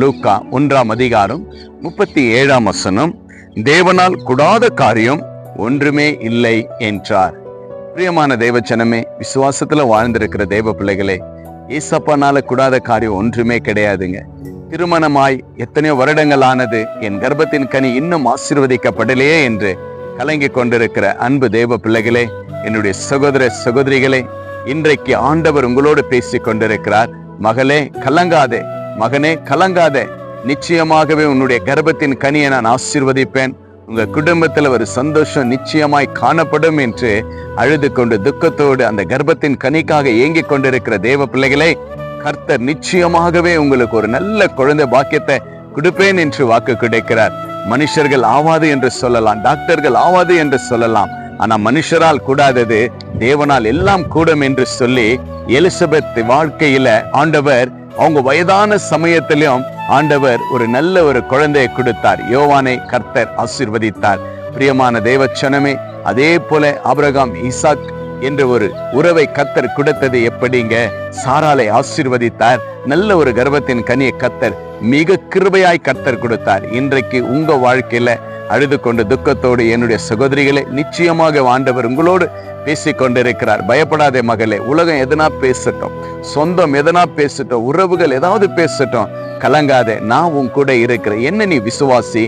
லூக்கா ஒன்றாம் அதிகாரம் முப்பத்தி ஏழாம் வசனம். தேவனால் கூடாத காரியம் ஒன்றுமே இல்லை என்றார். பிரியமான தேவச்சனமே விசுவாசத்துல வாழ்ந்திருக்கிற தேவ பிள்ளைகளே ஈசப்பனால கூடாத காரியம் ஒன்றுமே கிடையாதுங்க. திருமணமாய் எத்தனையோ வருடங்கள் ஆனது என் கர்ப்பத்தின் கனி இன்னும் ஆசீர்வதிக்கப்படலையே என்று கலங்கி கொண்டிருக்கிற அன்பு தேவ பிள்ளைகளே என்னுடைய சகோதர சகோதரிகளே இன்றைக்கு ஆண்டவர் உங்களோடு பேசி கொண்டிருக்கிறார். மகளே கலங்காதே. மகனே கலங்காத. நிச்சயமாகவே உன்னுடைய கர்ப்பத்தின் கனியை நான் ஆசீர்வதிப்பேன். உங்க குடும்பத்துல ஒரு சந்தோஷம் நிச்சயமாய் காணப்படும் என்று அழுது கொண்டு துக்கத்தோடு அந்த கர்ப்பத்தின் கனிக்காக ஏங்கிக் கொண்டிருக்கிற தேவ பிள்ளைகளே கர்த்தர் நிச்சயமாகவே உங்களுக்கு ஒரு நல்ல குழந்தை பாக்கியத்தை கொடுப்பேன் என்று வாக்கு கிடைக்கிறார். மனுஷர்கள் ஆவாது என்று சொல்லலாம் டாக்டர்கள் ஆவாது என்று சொல்லலாம். ஆனா மனுஷரால் கூடாதது தேவனால் எல்லாம் கூடும் என்று சொல்லி எலிசபெத் வாழ்க்கையில ஆண்டவர் அவங்க வயதான சமயத்திலும் ஆண்டவர் ஒரு நல்ல ஒரு குழந்தையை கொடுத்தார். யோவானை கர்த்தர் ஆசிர்வதித்தார். பிரியமான தேவச்சனமே அதே போல ஆபிரகாம் ஈசாக் என்ற ஒரு உறவை கத்தர் கொடுத்தது எப்படிங்க? சாராலை ஆசிர்வதித்தார். நல்ல ஒரு கர்வத்தின் கனியை கத்தர் மிக கிருபையாய் கத்தர் கொடுத்தார். இன்றைக்கு உங்க வாழ்க்கையில அழுது கொண்டு துக்கத்தோடு என்னுடைய சகோதரிகளை நிச்சயமாக ஆண்டவர் உங்களோடு பேசி கொண்டிருக்கிறார் பயப்படாதே மகளே உலகம் எதனா பேசட்டும் சொந்தம் எதனா பேசட்டும் உறவுகள் ஏதாவது பேசட்டும் கலங்காதே நான் உன் கூட இருக்கிறேன். என்ன நீ விசுவாசி?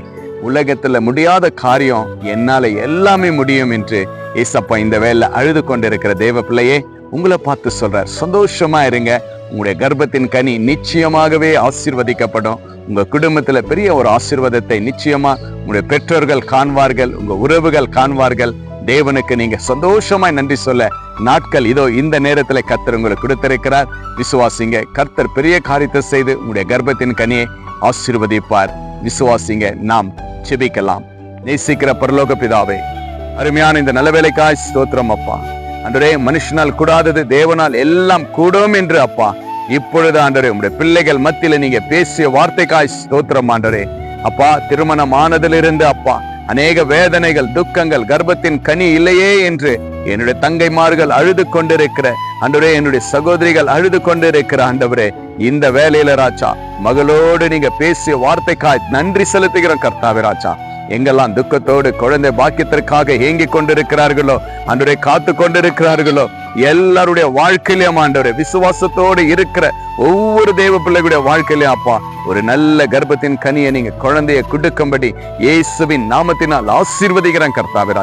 உலகத்துல முடியாத காரியம் என்னால எல்லாமே முடியும் என்று ஏசப்பா இந்த வேலை அழுது கொண்டிருக்கிற தேவ பிள்ளையே உங்களை பார்த்து சொல்றார். சந்தோஷமா இருங்க. உங்களுடைய கர்ப்பத்தின் கனி நிச்சயமாகவே ஆசீர்வதிக்கப்படும். உங்க குடும்பத்துல பெரிய ஒரு ஆசீர்வாதத்தை நிச்சயமா உங்களுடைய பெற்றோர்கள் காண்பார்கள் உங்க உறவுகள் காண்பார்கள். தேவனுக்கு நீங்க சந்தோஷமா நன்றி சொல்ல நாட்கள் இதோ இந்த நேரத்துல கர்த்தர் உங்களுக்கு கொடுத்திருக்கிறார். விசுவாசிங்க கர்த்தர் பெரிய காரியத்தை செய்து உங்களுடைய கர்ப்பத்தின் கனியை ஆசீர்வதிப்பார். விசுவாசிங்க நாம் செபிக்கலாம் நேசிக்கிற பரலோக பிதாவே அருமையான இந்த நல்லவேளைக்காய் ஸ்தோத்திரம் அப்பா. அன்றே மனுஷனால் கூடாதது தேவனால் எல்லாம் கூடும் என்று அப்பா. இப்பொழுது ஆண்டரே உங்களுடைய பிள்ளைகள் மத்தியில நீங்க பேசிய வார்த்தைக்காய் ஸ்தோத்திரம் ஆண்டரே அப்பா திருமணம் ஆனதிலிருந்து அப்பா அநேக வேதனைகள் துக்கங்கள் கர்ப்பத்தின் கனி இல்லையே என்று என்னுடைய தங்கைமார்கள் அழுது கொண்டிருக்கிற அன்றுவரே என்னுடைய சகோதரிகள் அழுது கொண்டிருக்கிற ஆண்டவரே இந்த வேலையில ராஜா மகளோடு நீங்க பேசிய வார்த்தைக்காய் நன்றி செலுத்துகிறோம் கர்த்தாவே ராஜா. எங்கெல்லாம் துக்கத்தோடு குழந்தை பாக்கியத்திற்காக ஏங்கிக் கொண்டிருக்கிறார்களோ அன்றைய காத்து கொண்டிருக்கிறார்களோ எல்லாருடைய வாழ்க்கையிலும் ஆண்டவரே விசுவாசத்தோடு இருக்கிற ஒவ்வொரு தேவ பிள்ளைகளுடைய வாழ்க்கையிலும் அப்பா ஒரு நல்ல கர்ப்பத்தின் கனியை நீங்க குழந்தையை கொடுக்கும்படி இயேசுவின் நாமத்தினால் ஆசீர்வதிக்கிறேன் கர்த்தாவிரா